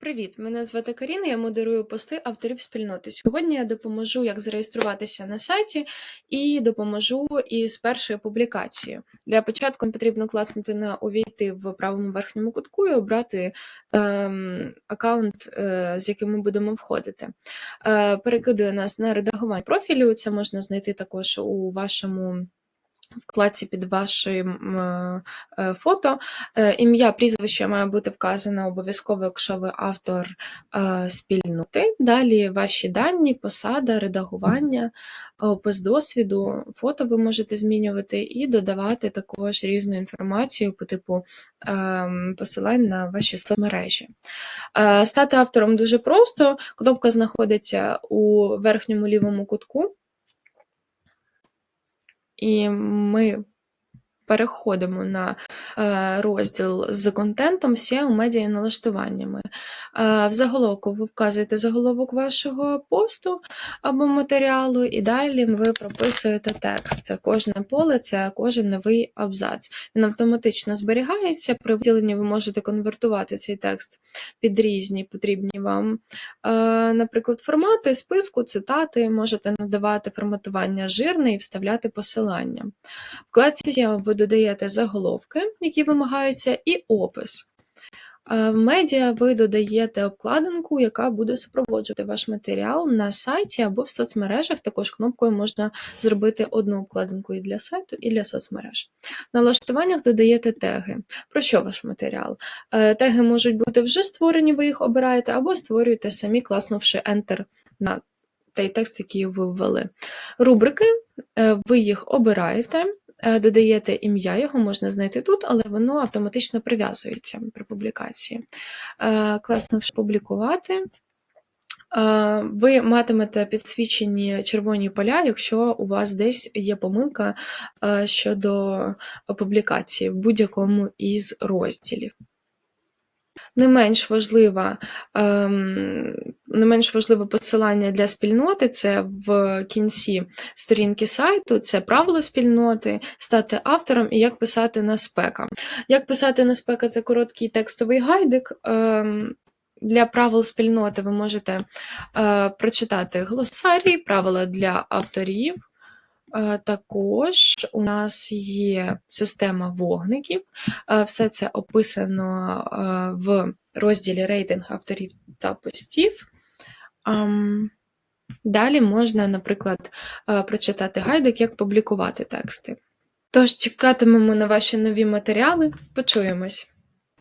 Привіт, мене звати Каріна, я модерую пости авторів спільноти. Сьогодні я допоможу, як зареєструватися на сайті, і допоможу із першою публікацією. Для початку потрібно класнути на увійти в правому верхньому кутку і обрати ем, аккаунт, е, з яким ми будемо входити. Е, перекидує нас на редагування профілю. Це можна знайти також у вашому. Вкладці під вашим е, е, фото. Е, Ім'я, прізвище має бути вказане обов'язково, якщо ви автор спільноти. Далі ваші дані, посада, редагування, опис досвіду, фото ви можете змінювати і додавати також різну інформацію по типу посилань на ваші соцмережі. Стати автором дуже просто. Кнопка знаходиться у верхньому лівому кутку. І ми переходимо на розділ з контентом SEO, медіа і налаштуваннями. Е, В заголовку ви вказуєте заголовок вашого посту або матеріалу, і далі ви прописуєте текст. Кожне поле це кожен новий абзац. Він автоматично зберігається. При виділенні ви можете конвертувати цей текст під різні потрібні вам, е, наприклад, формати, списку, цитати, можете надавати форматування жирне і вставляти посилання. В вкладці ви додаєте заголовки, які вимагаються, і опис. Е, В медіа ви додаєте обкладинку, яка буде супроводжувати ваш матеріал на сайті або в соцмережах. Також кнопкою можна зробити одну обкладинку і для сайту, і для соцмереж. В налаштуваннях додаєте теги. Про що ваш матеріал? Е, Теги можуть бути вже створені, ви їх обираєте, або створюєте самі, класнувши Enter на той текст, який ви ввели. Рубрики, е, ви їх обираєте. Е, Додаєте ім'я, його можна знайти тут, але воно автоматично прив'язується при публікації. Е, Класно публікувати. Е, Ви матимете підсвічені червоні поля, якщо у вас десь є помилка щодо публікації в будь-якому із розділів. Не менш важлива, ем, не менш важливе посилання для спільноти це в кінці сторінки сайту, це правила спільноти, стати автором і як писати на спека. Як писати на спека це короткий текстовий гайдик. Ем, для правил спільноти ви можете е, прочитати глосарій, правила для авторів. Е, Також у нас є система вогників. Е, Все це описано е, в розділі рейтинг авторів та постів. Далі можна, наприклад, прочитати гайдик, як публікувати тексти. Тож чекатимемо на ваші нові матеріали. Почуємось!